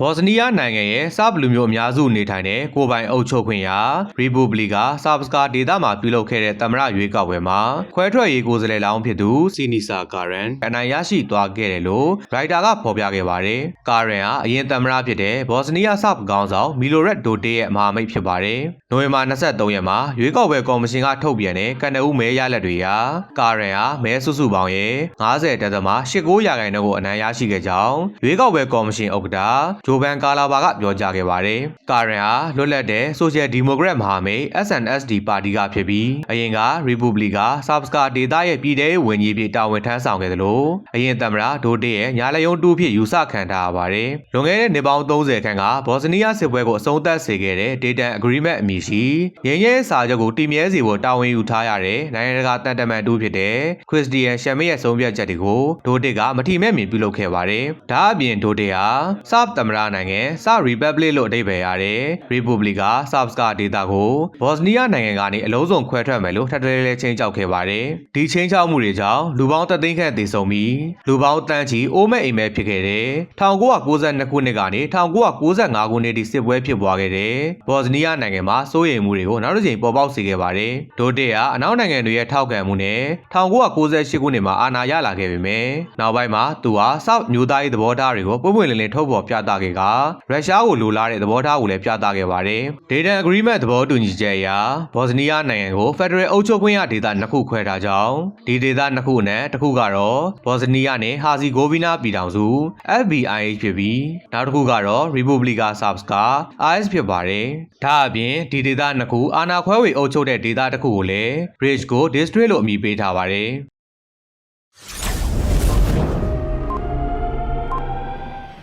ဘော့စနီးယားနိုင်ငံရဲ့ဆာဘလူမျိုးအများစုနေထိုင်တဲ့ကိုယ်ပိုင်အုပ်ချုပ်ခွင့်ရရီပူဘလီကဆာဘစကာဒေသမှာပြုလုပ်ခဲ့တဲ့သမ္မတရွေးကောက်ပွဲမှာခွဲထွက်ရေးကိုယ်စားလှယ်လောင်းဖြစ်သူစီနီဆာကာရန်အနိုင်ရရှိသွားခဲ့တယ်လို့ရိုက်တာကဖော်ပြခဲ့ပါတယ်။ကာရန်ဟာအရင်သမ္မတဖြစ်တဲ့ဘော့စနီးယားဆာဘခေါင်းဆောင်မီလိုရက်ဒိုတေရဲ့မဟာမိတ်ဖြစ်ပါတယ်။နိုဝင်ဘာ23ရက်မှာရွေးကောက်ပွဲကော်မရှင်ကထုတ်ပြန်တဲ့ကနအူးမဲရလက်တွေဟာကာရန်ဟာမဲစုစုပေါင်းရဲ့90တက်သမ89ရာခိုင်နှုန်းကိုအနိုင်ရရှိခဲ့ကြောင်းရွေးကောက်ပွဲကော်မရှင်ဥက္ကဋ္ဌဂျိုဘန်ကာလာဘာကပြောကြားခဲ့ပါတယ်။ကာရန်ဟာလွတ်လပ်တဲ့ Social Democrat မဟာမိတ် SNSD ပါတီကဖြစ်ပြီးအရင်က Republic ဆာဘစကာဒေသရဲ့ပြည်ထရေးဝန်ကြီးဖြစ်တာဝန်ထမ်းဆောင်ခဲ့တယ်လို့အရင်သမ္မတဒိုတေရဲ့ညာလယုံတူဖြစ်ယူဆခံထားရပါတယ်။လွန်ခဲ့တဲ့နှစ်ပေါင်း30ခန့်ကဘော့စနီးယားစစ်ပွဲကိုအဆုံးသတ်စေခဲ့တဲ့ Dayton Agreement အမည်ရှိငြိမ်းချမ်းရေးစာချုပ်ကိုတည်မြဲစေဖို့တာဝန်ယူထားရတဲ့နိုင်ငံတကာတန်တမန်တူဖြစ်တဲ့ Christian ရှမ်မေရဲ့ဆုံးဖြတ်ချက်တွေကိုဒိုတေကမထီမဲ့မြင်ပြုလုပ်ခဲ့ပါတယ်။ဒါအပြင်ဒိုတေဟာဆာဘသမ္မတနိုင်ငံဆာ Republic လို့အဓိပ္ပာယ်ရတဲ့ Republic ဆာဘစကာဒေသကိုဘော့စနီးယားနိုင်ငံကနေအလုံးစုံခွဲထွက်မယ်လို့ထပ်တလဲလဲချင်းကြောက်ခဲ့ပါတယ်။ဒီချင်းချောက်မှုတွေကြောင့်လူပေါင်းသက်သိန်းခန့်သေဆုံးပြီးလူပေါင်းတန်းချီအိုးမဲ့အိမ်မဲ့ဖြစ်ခဲ့တဲ့1992ခုနှစ်ကနေ1995ခုနှစ်ထိစစ်ပွဲဖြစ်ပွားခဲ့တဲ့ဘော့စနီးယားနိုင်ငံမှာစိုးရိမ်မှုတွေကိုနောက်တစ်ချိန်ပေါ်ပေါက်စေခဲ့ပါတယ်။ဒိုတေကအနောက်နိုင်ငံတွေရဲ့ထောက်ခံမှုနဲ့1998ခုနှစ်မှာအာဏာရလာခဲ့ပေမဲ့နောက်ပိုင်းမှာသူဟာဆောက်မျိုးသားရေးသဘောထားတွေကိုပုံပွင့်လင်းလင်းထုတ်ဖော်ပြသခဲ့ကရုရှားကိုလိုလားတဲ့သဘောထားကိုလည်းပြသခဲ့ပါတယ်။ Dayton Agreement သဘောတူညီချက်အရဘော့စနီးယားနိုင်ငံကို Federal အုပ်ချုပ်ခွင့်ရဒေသနှစ်ခုခွဲထားကြောင်းဒီဒေသနှစ်ခုနဲ့တစ်ခုကတော့ဘော့စနီးယားနဲ့ဟာစီဂိုဗီနာပြည်ထောင်စု FBIH ဖြစ်ပြီးနောက်တစ်ခုကတော့ Republika Srpska IS ဖြစ်ပါတယ်။ဒါအပြင်ဒီဒေသနှစ်ခုအာဏာခွဲဝေအုပ်ချုပ်တဲ့ဒေသတစ်ခုကိုလည်း Bridge ကို District လို့အမည်ပေးထားပါတယ်။